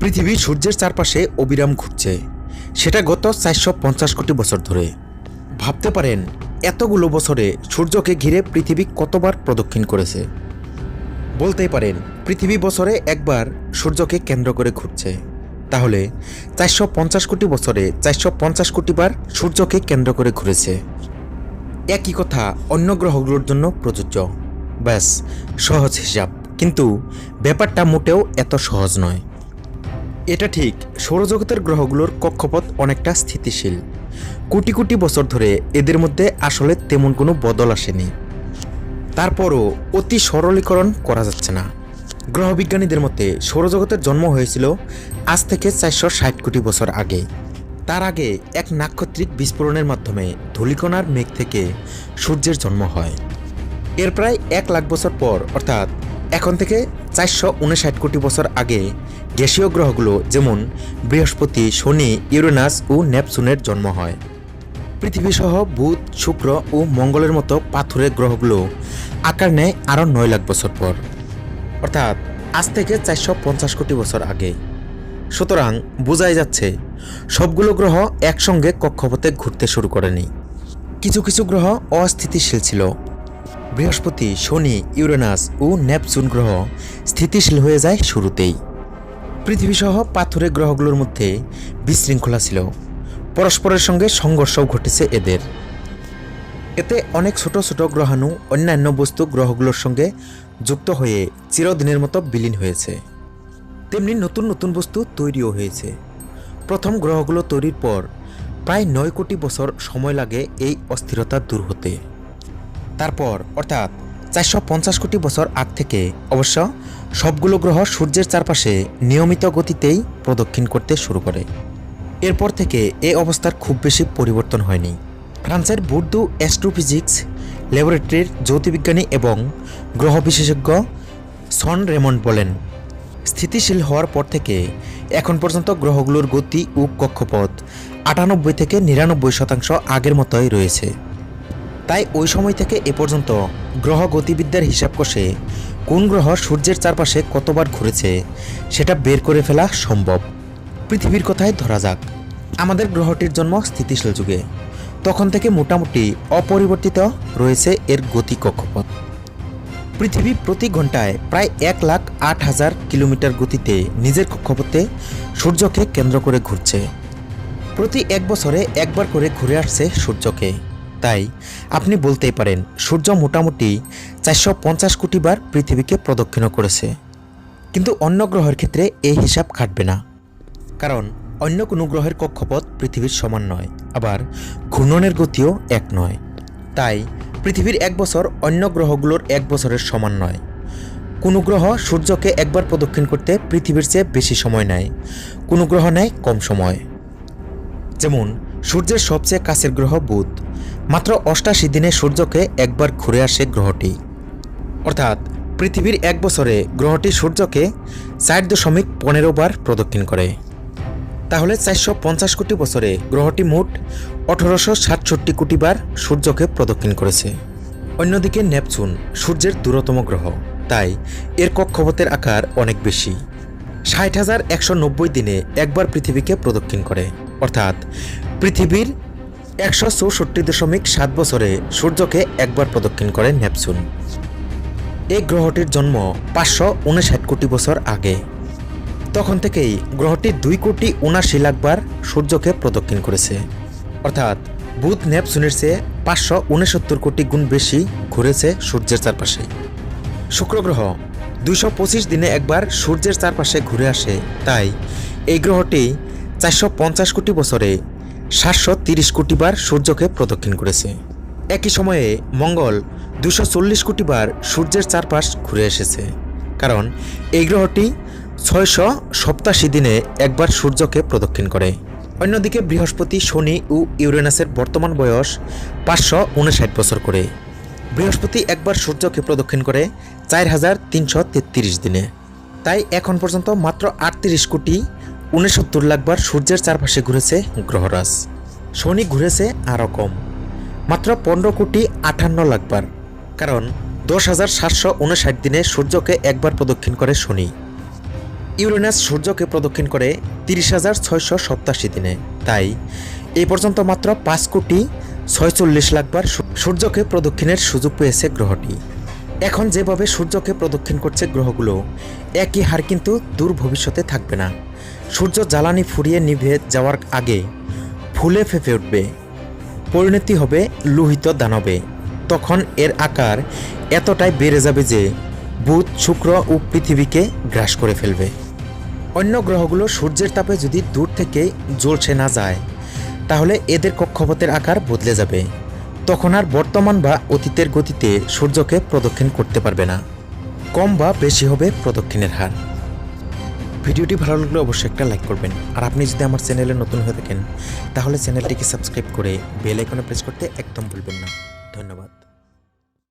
পৃথিবী সূর্যের চারপাশে অবিরাম ঘুরছে। সেটা গত চারশো পঞ্চাশ কোটি বছর ধরে। ভাবতে পারেন, এতগুলো বছরে সূর্যকে ঘিরে পৃথিবী কতবার প্রদক্ষিণ করেছে। বলতেই পারেন, পৃথিবী বছরে একবার সূর্যকে কেন্দ্র করে ঘুরছে। তাহলে, চারশো পঞ্চাশ কোটি বছরে চারশো পঞ্চাশ কোটি বার সূর্যকে কেন্দ্র করে ঘুরেছে। একই কথা অন্য গ্রহগুলোর জন্য প্রযোজ্য। ব্যাস, সহজ হিসাব। কিন্তু ব্যাপারটা মোটেও এত সহজ নয়। এটা ঠিক, সৌরজগতের গ্রহগুলোর কক্ষপথ অনেকটা স্থিতিশীল। কোটি কোটি বছর ধরে এদের মধ্যে আসলে তেমন কোনো বদল আসেনি। তারপরও অতি সরলীকরণ করা যাচ্ছে না। গ্রহবিজ্ঞানীদের মতে, সৌরজগতের জন্ম হয়েছিল আজ থেকে চারশো ষাট কোটি বছর আগে। তার আগে এক নাক্ষত্রিক বিস্ফোরণের মাধ্যমে ধূলিকণার মেঘ থেকে সূর্যের জন্ম হয়। এর প্রায় এক লাখ বছর পর, অর্থাৎ এখন থেকে চারশো উনষাট কোটি বছর আগে গ্যাসীয় গ্রহগুলো যেমন বৃহস্পতি, শনি, ইউরেনাস ও নেপচুনের জন্ম হয়। পৃথিবীসহ বুধ, শুক্র ও মঙ্গলের মতো পাথুরে গ্রহগুলো আকার নেয় আরও নয় লাখ বছর পর। অর্থাৎ আজ থেকে চারশো পঞ্চাশ কোটি বছর আগে। সুতরাং বোঝাই যাচ্ছে, সবগুলো গ্রহ একসঙ্গে কক্ষপথে ঘুরতে শুরু করেনি। কিছু কিছু গ্রহ অস্থিতিশীল ছিল বৃহস্পতি, শনি, ইউরেনাস ও নেপচুন গ্রহ স্থিতিশীল হয়ে যায় শুরুতেই। পৃথিবীসহ পাথরের গ্রহগুলোর মধ্যে বিশৃঙ্খলা ছিল। পরস্পরের সঙ্গে সংঘর্ষও ঘটেছে এদের। এতে অনেক ছোট ছোট গ্রহাণু অন্যান্য বস্তু গ্রহগুলোর সঙ্গে যুক্ত হয়ে চিরদিনের মতো বিলীন হয়েছে। তেমনি নতুন নতুন বস্তু তৈরিও হয়েছে। প্রথম গ্রহগুলো তৈরির পর প্রায় নয় কোটি বছর সময় লাগে এই অস্থিরতা দূর হতে। তারপর, অর্থাৎ চারশো পঞ্চাশ কোটি বছর আগ থেকে, অবশ্য সবগুলো গ্রহ সূর্যের চারপাশে নিয়মিত গতিতেই প্রদক্ষিণ করতে শুরু করে। এরপর থেকে এ অবস্থার খুব বেশি পরিবর্তন হয়নি। ফ্রান্সের বুর্দু অ্যাস্ট্রোফিজিক্স ল্যাবরেটরির জ্যোতির্বিজ্ঞানী এবং গ্রহ বিশেষজ্ঞ সন রেমন্ড বলেন, স্থিতিশীল হওয়ার পর থেকে এখন পর্যন্ত গ্রহগুলোর গতি ও কক্ষপথ আটানব্বই থেকে নিরানব্বই শতাংশ আগের মতোই রয়েছে। তাই ওই সময় থেকে এ পর্যন্ত গ্রহ গতিবিদ্যার হিসাব কষে কোন গ্রহ সূর্যের চারপাশে কতবার ঘুরেছে সেটা বের করে ফেলা সম্ভব। পৃথিবীর কথায় ধরা যাক, আমাদের গ্রহটির জন্ম স্থিতিশীল যুগে। তখন থেকে মোটামুটি অপরিবর্তিত রয়েছে এর গতি কক্ষপথ। পৃথিবী প্রতি ঘন্টায় প্রায় এক লাখ আট হাজার কিলোমিটার গতিতে নিজের কক্ষপথে সূর্যকে কেন্দ্র করে ঘুরছে। প্রতি এক বছরে একবার করে ঘুরে আসছে সূর্যকে। তাই আপনি বলতেই পারেন, সূর্য মোটামুটি চারশো পঞ্চাশ কোটি বার পৃথিবীকে প্রদক্ষিণ করেছে। কিন্তু অন্য গ্রহের ক্ষেত্রে এই হিসাব খাটবে না। কারণ অন্য কোনো গ্রহের কক্ষপথ পৃথিবীর সমান নয়, আবার ঘূর্ণনের গতিও এক নয়। তাই পৃথিবীর এক বছর অন্য গ্রহগুলোর এক বছরের সমান নয়। কোনো গ্রহ সূর্যকে একবার প্রদক্ষিণ করতে পৃথিবীর চেয়ে বেশি সময় নেয়, কোনো গ্রহ নেয় কম সময়। যেমন সূর্যের সবচেয়ে কাছের গ্রহ বুধ। মাত্র অষ্টাশি দিনে সূর্যকে একবার ঘুরে আসে গ্রহটি। অর্থাৎ পৃথিবীর এক বছরে গ্রহটি সূর্যকে চার দশমিক পনেরো বার প্রদক্ষিণ করে। তাহলে চারশো পঞ্চাশ কোটি বছরে গ্রহটি মোট আঠারোশো সাতষট্টি কোটি বার সূর্যকে প্রদক্ষিণ করেছে। অন্যদিকে নেপচুন সূর্যের দূরতম গ্রহ, তাই এর কক্ষপথের আকার অনেক বেশি। ষাট হাজার একশো নব্বই দিনে একবার পৃথিবীকে প্রদক্ষিণ করে, অর্থাৎ পৃথিবীর একশো চৌষট্টি দশমিক সাত বছরে সূর্যকে একবার প্রদক্ষিণ করে নেপচুন। এই গ্রহটির জন্ম পাঁচশো উনষাট কোটি বছর আগে। তখন থেকেই গ্রহটি দুই কোটি উনাশি লাখ বার সূর্যকে প্রদক্ষিণ করেছে। অর্থাৎ বুধ নেপচুনের চেয়ে পাঁচশো উনসত্তর কোটি গুণ বেশি ঘুরেছে সূর্যের চারপাশে। শুক্র গ্রহ দুইশো পঁচিশ দিনে একবার সূর্যের চারপাশে ঘুরে আসে। তাই এই গ্রহটি চারশো পঞ্চাশ কোটি বছরে সাতশো তিরিশ কোটি বার সূর্যকে প্রদক্ষিণ করেছে। একই সময়ে মঙ্গল দুশো চল্লিশ কোটি বার সূর্যের চারপাশ ঘুরে এসেছে। কারণ এই গ্রহটি ছয়শো সপ্তাশি দিনে একবার সূর্যকে প্রদক্ষিণ করে। অন্যদিকে বৃহস্পতি, শনি ও ইউরেনাসের বর্তমান বয়স পাঁচশো উনষাট বছর করে। বৃহস্পতি একবার সূর্যকে প্রদক্ষিণ করে চার হাজার তিনশো তেত্রিশ দিনে। তাই এখন পর্যন্ত মাত্র আটত্রিশ কোটি উনসত্তর লাখবার সূর্যের চারপাশে ঘুরেছে গ্রহরাজ। শনি ঘুরেছে আরও কম। মাত্র পনেরো কোটি আটান্ন লাখবার কারণ দশ হাজার সাতশো উনষাট দিনে সূর্যকে একবার প্রদক্ষিণ করে শনি। ইউরেনাস সূর্যকে প্রদক্ষিণ করে তিরিশ হাজার ছয়শো সপ্তাশি দিনে। তাই এই পর্যন্ত মাত্র পাঁচ কোটি ছয়চল্লিশ লাখ বার সূর্যকে প্রদক্ষিণের সুযোগ পেয়েছে গ্রহটি। এখন যেভাবে সূর্যকে প্রদক্ষিণ করছে গ্রহগুলো, একই হার কিন্তু দূর ভবিষ্যতে থাকবে না। সূর্য জ্বালানি ফুরিয়ে নিভে যাওয়ার আগে ফুলে ফেঁপে উঠবে। পরিণতি হবে লোহিত দানবে। তখন এর আকার এতটাই বেড়ে যাবে যে বুধ, শুক্র ও পৃথিবীকে গ্রাস করে ফেলবে। অন্য গ্রহগুলো সূর্যের তাপে যদি দূর থেকে জ্বলছে না যায়, তাহলে এদের কক্ষপথের আকার বদলে যাবে। তখন আর বর্তমান বা অতীতের গতিতে সূর্যকে প্রদক্ষিণ করতে পারবে না। কম বা বেশি হবে প্রদক্ষিণের হার। ভিডিওটি ভালো লাগলে অবশ্যই একটা লাইক করবেন। আর আপনি যদি আমার চ্যানেলে নতুন হয়ে থাকেন, তাহলে চ্যানেলটিকে সাবস্ক্রাইব করে বেল আইকনে প্রেস করতে একদম ভুলবেন না। ধন্যবাদ।